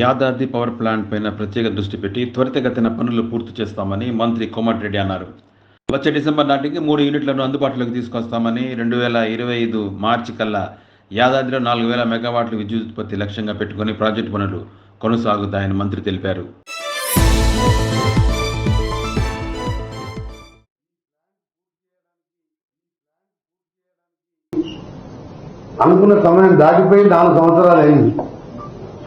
Yadadri power plant పైన ప్రత్యేక దృష్టి పెట్టి త్వరితగతిన పనులు పూర్తి చేస్తామని మంత్రి కోమటిరెడ్డి అన్నారు. వచ్చే డిసెంబర్ నాటికి మూడు యూనిట్లను అందుబాటులోకి తీసుకొస్తామని రెండు వేల ఇరవై ఐదు మార్చి కల్లా యాదాద్రిలో నాలుగు వేల మెగావాట్ల విద్యుత్ ఉత్పత్తి లక్ష్యంగా పెట్టుకుని ప్రాజెక్టు పనులు కొనసాగుతాయని మంత్రి తెలిపారు. అనుకున్న సమయం దాటిపోయి నాలుగు సంవత్సరాలు అయింది.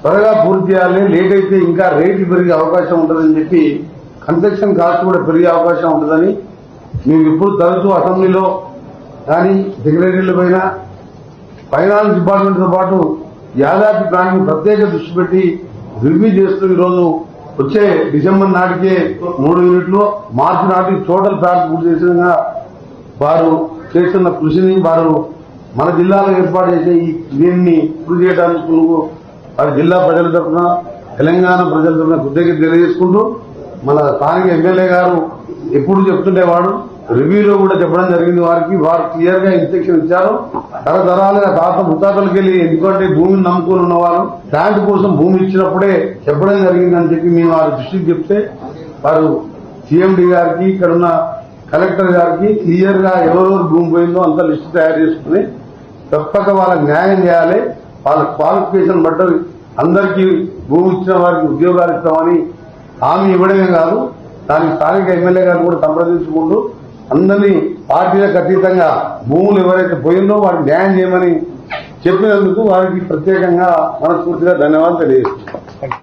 త్వరగా పూర్తి చేయాలి. లేట్ అయితే ఇంకా రేటు పెరిగే అవకాశం ఉంటుందని చెప్పి కన్స్ట్రక్షన్ కాస్ట్ కూడా పెరిగే అవకాశం ఉంటుందని మేము ఇప్పుడు తరచూ అసెంబ్లీలో కానీ సెక్రటరీల పైన ఫైనాన్స్ డిపార్ట్మెంట్తో పాటు యాదాద్రి ప్లాన్ ప్రత్యేక దృష్టి పెట్టి రివ్యూ చేస్తూ ఈరోజు వచ్చే డిసెంబర్ నాటికే మూడు యూనిట్లు మార్చి నాటికి టోటల్ ప్లాన్ పూర్తి చేసిన వారు చేస్తున్న కృషిని వారు మన జిల్లాలో ఏర్పాటు చేసే ఈ దీన్ని పూర్తి చేయడానికి వారి జిల్లా ప్రజల తరఫున తెలంగాణ ప్రజల తరఫున కృతజ్ఞత తెలియజేసుకుంటూ మన స్థానిక ఎమ్మెల్యే గారు ఎప్పుడు చెప్తుండేవాడు రివ్యూలో కూడా చెప్పడం జరిగింది వారికి. వారు క్లియర్గా ఇన్స్ట్రక్షన్ ఇచ్చారు. తరతరాలుగా తాత ముత్తాతలకి వెళ్ళి ఎందుకంటే భూమిని నమ్ముకుని ఉన్నవారు ప్లాంట్ కోసం భూమి ఇచ్చినప్పుడే చెప్పడం జరిగిందని చెప్పి మేము వారి దృష్టికి చెప్తే వారు సీఎండి గారికి ఇక్కడ ఉన్న కలెక్టర్ గారికి క్లియర్గా ఎవరెవరు భూమి పోయిందో అంత లిస్టు తయారు చేసుకుని తప్పక వాళ్ళకి న్యాయం చేయాలి. వాళ్ళ క్వాలిఫికేషన్ బట్టి అందరికీ భూమి ఇచ్చిన వారికి ఉద్యోగాలు ఇస్తామని హామీ ఇవ్వడమే కాదు దానికి స్థానిక ఎమ్మెల్యే గారు కూడా సంప్రదించుకుంటూ అందరినీ పార్టీలకు అతీతంగా భూములు ఎవరైతే పోయిందో వారికి న్యాయం చేయమని చెప్పినందుకు వారికి ప్రత్యేకంగా మనస్ఫూర్తిగా ధన్యవాదాలు తెలియజేస్తున్నాం.